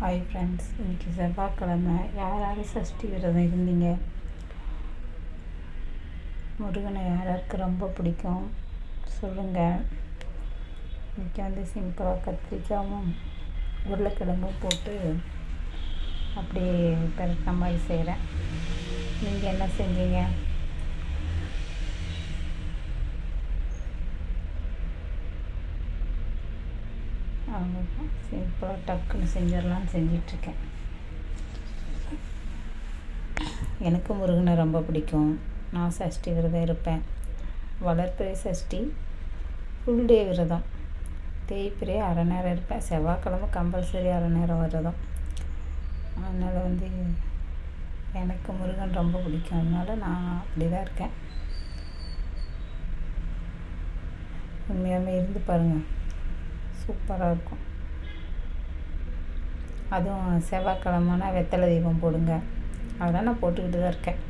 Hi friends இன்றைக்கி செவ்வாய்க்கிழமை. யார் யார் சஷ்டி விரதம் இருந்தீங்க? முருகனை யார் யாருக்கு ரொம்ப பிடிக்கும்? சொல்லுங்கள் இன்றைக்கி வந்து சிம்பிளாக கத்திரிக்காயும் உருளைக்கிழங்கும் போட்டு அப்படியே பெரட்டின மாதிரி செய்கிறேன் நீங்கள் என்ன செஞ்சீங்க? அவ்வளோதான் சிம்பிளாக டக்குன்னு செஞ்சிடலான்னு செஞ்சிட்ருக்கேன். எனக்கு முருகனை ரொம்ப பிடிக்கும். நான் சஷ்டி விரதம் இருப்பேன். வளர்ப்பிறை சஷ்டி ஃபுல் டே விரதம். தேய்பிரே அரை நேரம் இருப்பேன். செவ்வாய்க்கிழமை கம்பல்சரி அரை நேரம் விரதம். அதனால் வந்து எனக்கு முருகன் ரொம்ப பிடிக்கும். அதனால் நான் அப்படி தான் இருக்கேன். உண்மையாகவே இருந்து பாருங்கள் சூப்பராக இருக்கும். அதுவும் செவ்வாய்க்கிழமைனா வெத்தலை தீபம் போடுங்க. அதெல்லாம் நான் போட்டுக்கிட்டு தான் இருக்கேன்.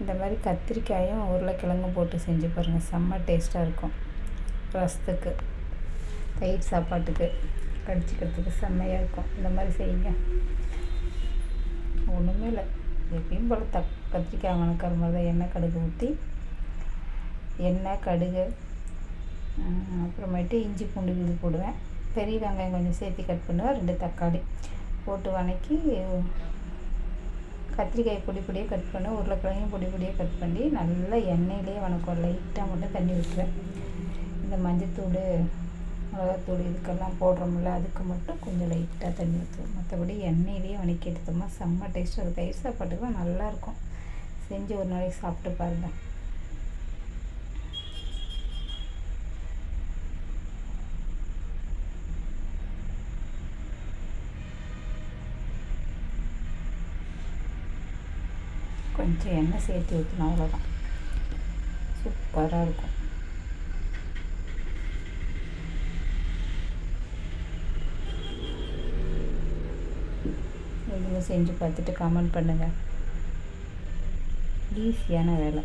இந்த மாதிரி கத்திரிக்காயும் உருளைக்கிழங்கும் போட்டு செஞ்சு பாருங்கள் செம்ம டேஸ்ட்டாக இருக்கும். ரசத்துக்கு தயிர் சாப்பாட்டுக்கு கடிச்சிக்கிறதுக்கு செம்மையாக இருக்கும். இந்த மாதிரி செய்யுங்க. ஒன்றுமே இல்லை. எப்பயும் போல் தக் கத்திரிக்காய் வணக்கிற மாதிரி தான் எண்ணெய் கடுகு ஊற்றி எண்ணெய் கடுகு அப்புறமேட்டு இஞ்சி பூண்டு இது போடுவேன். பெரிய வெங்காயம் கொஞ்சம் சேர்த்து கட் பண்ணுவேன். ரெண்டு தக்காளி போட்டு வணக்கி கத்திரிக்காய் பொடி பொடியாக கட் பண்ணி உருளைக்கிழங்கையும் பொடி பொடியாக கட் பண்ணி நல்லா எண்ணெயிலே வணக்கம். லைட்டாக மட்டும் தண்ணி விட்டுருவேன் இந்த மஞ்சத்தூள் மிளகாத்தூள் இதுக்கெல்லாம் போடுறோம்ல அதுக்கு மட்டும் கொஞ்சம் லைட்டாக தண்ணி ஊற்றுவோம் மற்றபடி எண்ணெயிலேயே வணக்கி எடுத்தோம்னா செம்ம டேஸ்ட்டாக இருக்கும் தயிர் சாப்பாட்டுக்கு நல்லாயிருக்கும் செஞ்சு ஒரு நாளைக்கு சாப்பிட்டு பாருங்கள் கொஞ்சம் எண்ணெய் சேர்த்து ஊற்றணும் அவ்வளோதான் சூப்பராக இருக்கும். நீங்களும் செஞ்சு பார்த்துட்டு கமெண்ட் பண்ணுங்கள் ஈஸியான வேலை.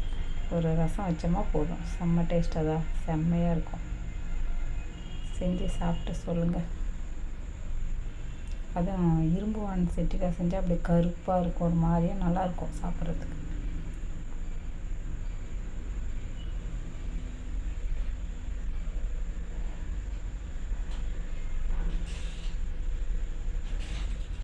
ஒரு ரசம் வச்சோமா போதும். செம்ம டேஸ்ட்டாக தான் செம்மையாக இருக்கும். செஞ்சு சாப்பிட்டு சொல்லுங்கள் அதுவும் இரும்பு வான் செட்டியில் செஞ்சால் அப்படியே கருப்பாக இருக்கும். ஒரு மாதிரியாக நல்லாயிருக்கும் சாப்பிட்றதுக்கு.